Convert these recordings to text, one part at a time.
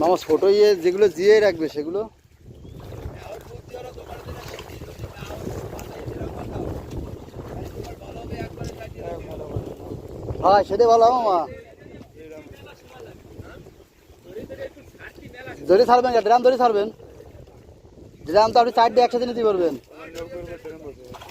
নামাজ ফটো ইয়ে যেগুলো জিয়ে রাখবে সেগুলো? হ্যাঁ সেটাই ভালো মামা দড়ি ছাড়বেন ড্রাম দড়ি ছাড়বেন? ড্রাম তো আপনি চারটে একসাথে নিতে পারবেন।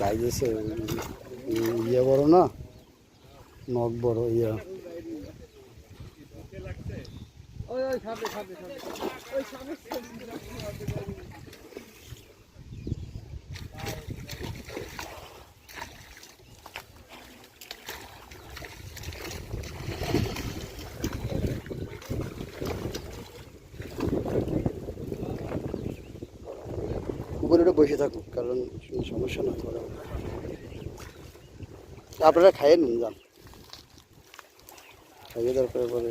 গাইতেছে ইয়ে বড় না নখ বড় ইয়া। ওই সামনে সামনে সামনে। ওই সামনে। বসে থাকুক কারণ সমস্যা না করে আপনারা খাইয়ে নিন যান। খাইয়ে তারপরে পরে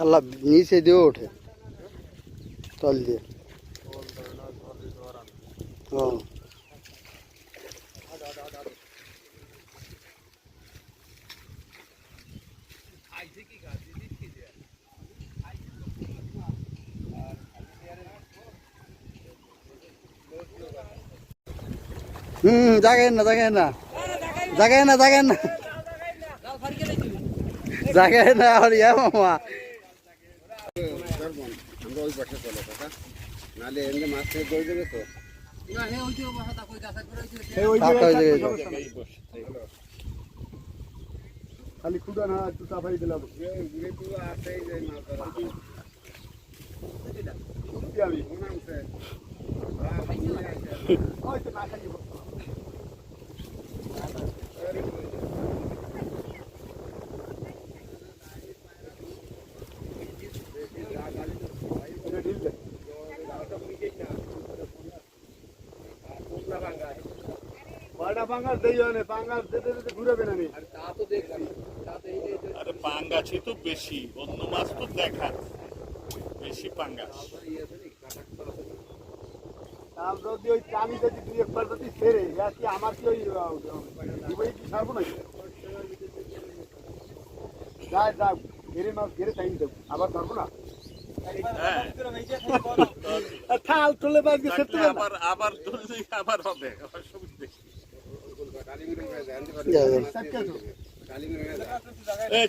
আল্লাহ নিচে দিয়ে ওঠে তল দিয়ে হ্যাঁ হুম জাগেন না জাগেন না জাগেন না জাগেন না জাগেন না আর ইয়া মামা আমরা ওই পাশে চলো কাকা নাহলে এমনি মাছ থেকে দৌড় দেবে তো না খালি খুদা না একটু চাপাই দিলাম ঘুরে তো আসে যে মাছ ধরা আমি নামছে বারোটা পাঙ্গাস দেই হয় পাঙ্গাস দিতে দিতে ঘুরাবে না তা তো দেখছি তা তো এই যে আরে পাঙ্গাসই তো বেশি অন্য মাছ তো দেখা বেশি পাঙ্গাস। তার যদি ওই আমি যদি দুই একবার যদি ছেড়ে আমার কি ওই দুবাই কি ছাড়বো নাকি? যাই যাক ঘেরে মাছ ঘেরে চাই দেবো আবার ধরবো না? হ্যাঁ। থাল তোলে বাদ আবার আবার ধরলে আবার হবে।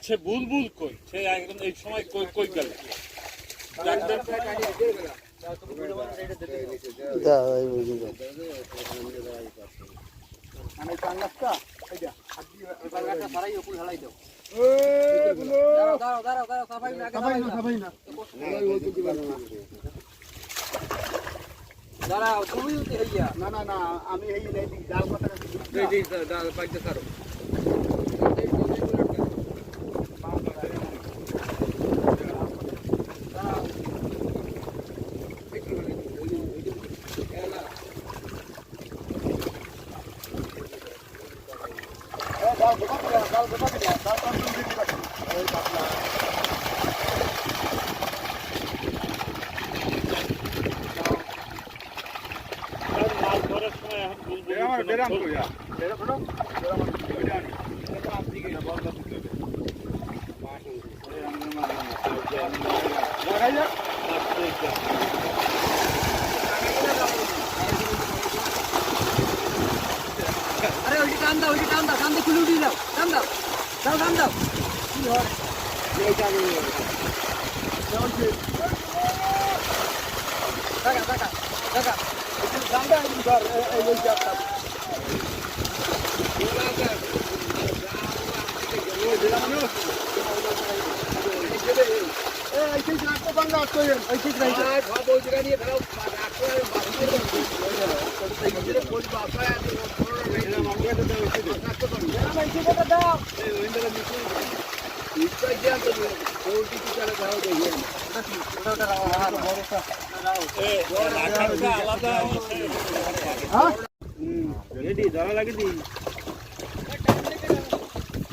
সে বুলবুল কই? সে একদম এই সময় কই কই গেল? ডাক্তার যা, এই বুঝি যা। পাঙ্গাসটা সারাই উপর ঢালাই দাও দাঁড়াও দাঁড়াও দাঁড়াও সাফাই না সাবাই না সাবাই না। দাঁড়াও তুমি উঠে হইয়া। না না না আমি এই এই ডাল কথা এই যে দাঁড়াও। পাইতে সারো ডাল দিলা ডাল দিলা ডাল কন্ট্রোল দিতে পারি ওই কাপলা ডেরাম কইয়া ডেরাম শোনো লাগাই যা আরে ওই যে টান দাও ওই যে টান দাও টান দিয়ে খুলে উঠিয়ে দাও। টান দাও দাও টান দাও। টাকা টাকা টাকা জানবে আমি ধর এই ওই জাতটা এই সেই রাখতে বাংলা আসতে ওই ঠিক রয়েছে এ, রাখারটা আলাদা ইসে। রেডি ধরা লাগে দি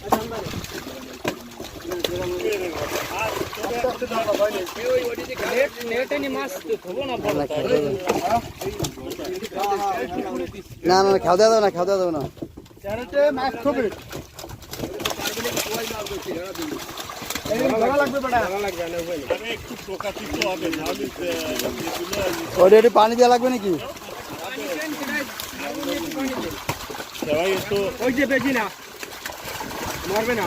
আর নেটে নি, না খাওয়া দেওয়া না, খাওয়া দেওয়া না। মাছ পানি দেওয়া লাগবে নাকি? ওই যে বেশি না, মরবে না।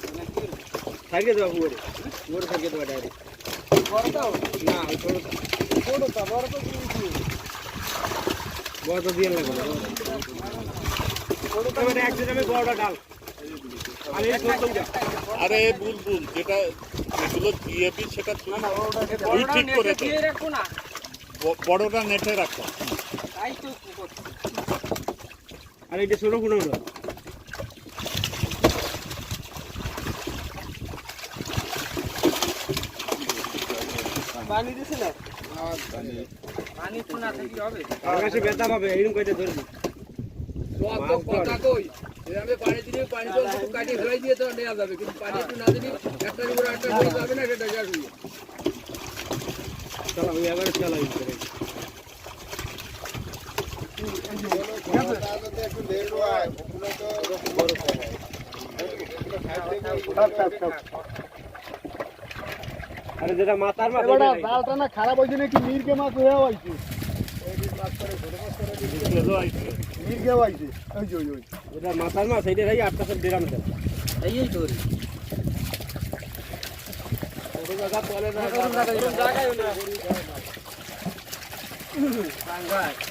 সাইকে দেওয়া পুরো পুরো সাইকে দেওয়া ডাইরেক্ট না ওই ছোটটা ছোটটা বড় তো বড় তো দিয়ে লাগবে ছোটটা মানে এক জায়গায় বড়টা ডাল। আমি আরে বুলবুল যেটা যেগুলো দিয়েবি সেটা তুই ওই ঠিক করে দে না। বড়টা নেটে রাখো। তাই তো আর এটা ছোট কোনো পানি দিছে না পানি তো না থাকি হবে? আকাশে ব্যথা পাবে এইরকম কইতে ধরবি। কথা কই? এভাবে পানি দিলে পানি জল সব কাটিয়ে ফেলাই দিয়ে তো নেওয়া যাবে। কিন্তু পানি একটু না দিলে একটা উপরে একটা করে যাবে না সেটা গ্যাস হয়ে চালা ওই এবারে চালাই আরে যেটা মাথার মাছ ডালটা না খারাপ হইছে নাকি? মিরকে মাছ হয়ে হইছে মির্গে হয়েছে ওই ওই ওই এটা মাথার মাছ এইটা খাই আটটা সব ডেরাম দেয় এই এই জায়গা পলে তো জায়গা বড়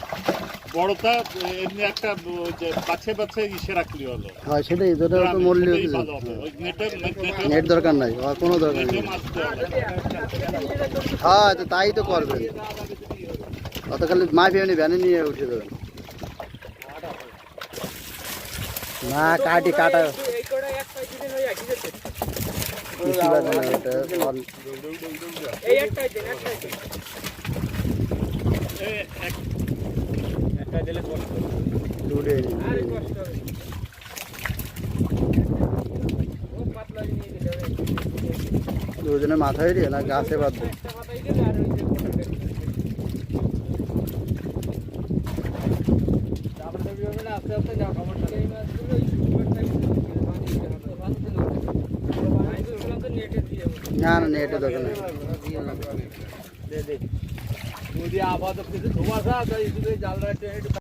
বড়টা এমনি একটা বাছে বাছে ইসে রাখলি হলো। হয় সেটাই তোটা তো ওই নেটে দরকার নাই আর কোনো দরকার নেই। হ্যাঁ তো তাই তো করবেন। অত খালি মা ফেমনি ভ্যানে নিয়ে উঠে দেবেন। না কাটি কাটা। এই একটাই দিন একটাই দিন ধাক্কায় মাথা কষ্ট দূরে দুজনে মাথায় দিয়ে না গাছে বাদ না না নেটে দোকানে। আপাতত কিছু ধোঁয়াশা তাই শুধু জালটা একটু